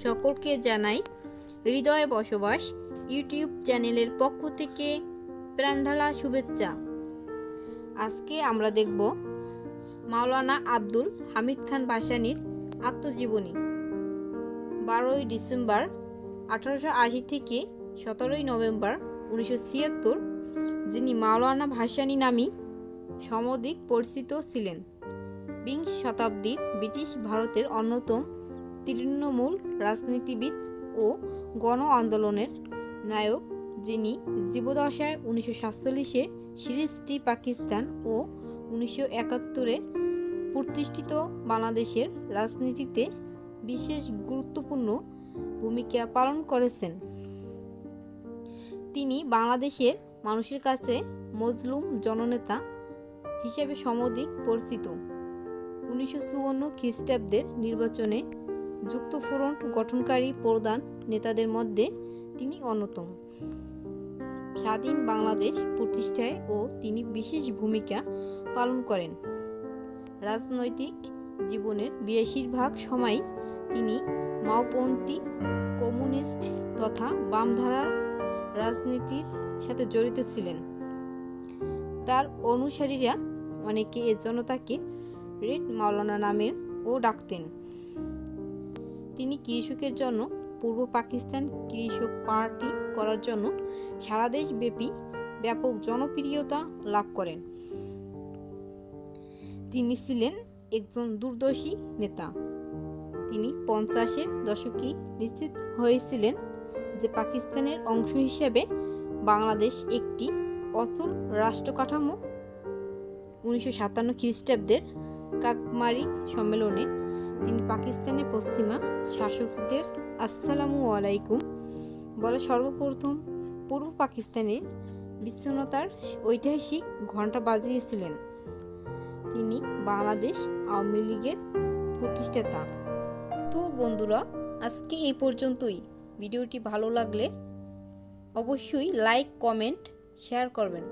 সকলকে জানাই হৃদয়ে বসবাস ইউটিউব চ্যানেলের পক্ষ থেকে প্রাণঢালা শুভেচ্ছা। আজকে আমরা দেখব মাওলানা আব্দুল হামিদ খান ভাসানীর আত্মজীবনী। বারোই ডিসেম্বর আঠারোশো আশি থেকে সতেরোই নভেম্বর উনিশশো ছিয়াত্তর, যিনি মাওলানা ভাসানী নামী সমধিক পরিচিত ছিলেন। বিংশ শতাব্দীর ব্রিটিশ ভারতের অন্যতম তৃণমূল রাজনীতিবিদ ও গণ আন্দোলনের নায়ক যিনি জীবদশায় উনিশশো সাতচল্লিশে সিরিজটি পাকিস্তান ও উনিশশো একাত্তরে প্রতিষ্ঠিত বাংলাদেশের রাজনীতিতে বিশেষ গুরুত্বপূর্ণ ভূমিকা পালন করেছেন। তিনি বাংলাদেশের মানুষের কাছে মজলুম জননেতা হিসেবে সমধিক পরিচিত। উনিশশো চুয়ান্ন খ্রিস্টাব্দের নির্বাচনে যুক্তফ্রন্ট গঠনকারী প্রধান নেতাদের মধ্যে তিনি অন্যতম। স্বাধীন বাংলাদেশ প্রতিষ্ঠায় ও তিনি বিশেষ ভূমিকা পালন করেন। রাজনৈতিক জীবনের বেশিরভাগ সময় তিনি মাওপন্থী, কমিউনিস্ট তথা বামধারার রাজনীতির সাথে জড়িত ছিলেন। তার অনুসারীরা অনেকে এ জনতাকে রেড মাওলানা নামে ও ডাকতেন। তিনি কৃষকের জন্য পূর্ব পাকিস্তান কৃষক পার্টি করার জন্য সারা দেশব্যাপী ব্যাপক জনপ্রিয়তা লাভ করেন। তিনি ছিলেন একজন দূরদর্শী নেতা। তিনি পঞ্চাশের দশকে নিশ্চিত হয়েছিলেন যে পাকিস্তানের অংশ হিসেবে বাংলাদেশ একটি অচল রাষ্ট্র কাঠামো উনিশশো সাতান্ন খ্রিস্টাব্দের কাকমারি সম্মেলনে তিনি পাকিস্তানের পশ্চিমা শাসকদের আসসালামু আলাইকুম বলে সর্বপ্রথম পূর্ব পাকিস্তানের বিচ্ছিন্নতার ঐতিহাসিক ঘণ্টা বাজিয়েছিলেন। তিনি বাংলাদেশ আওয়ামী লীগের প্রতিষ্ঠাতা। তো বন্ধুরা, আজকে এই পর্যন্তই। ভিডিওটি ভালো লাগলে অবশ্যই লাইক, কমেন্ট, শেয়ার করবেন।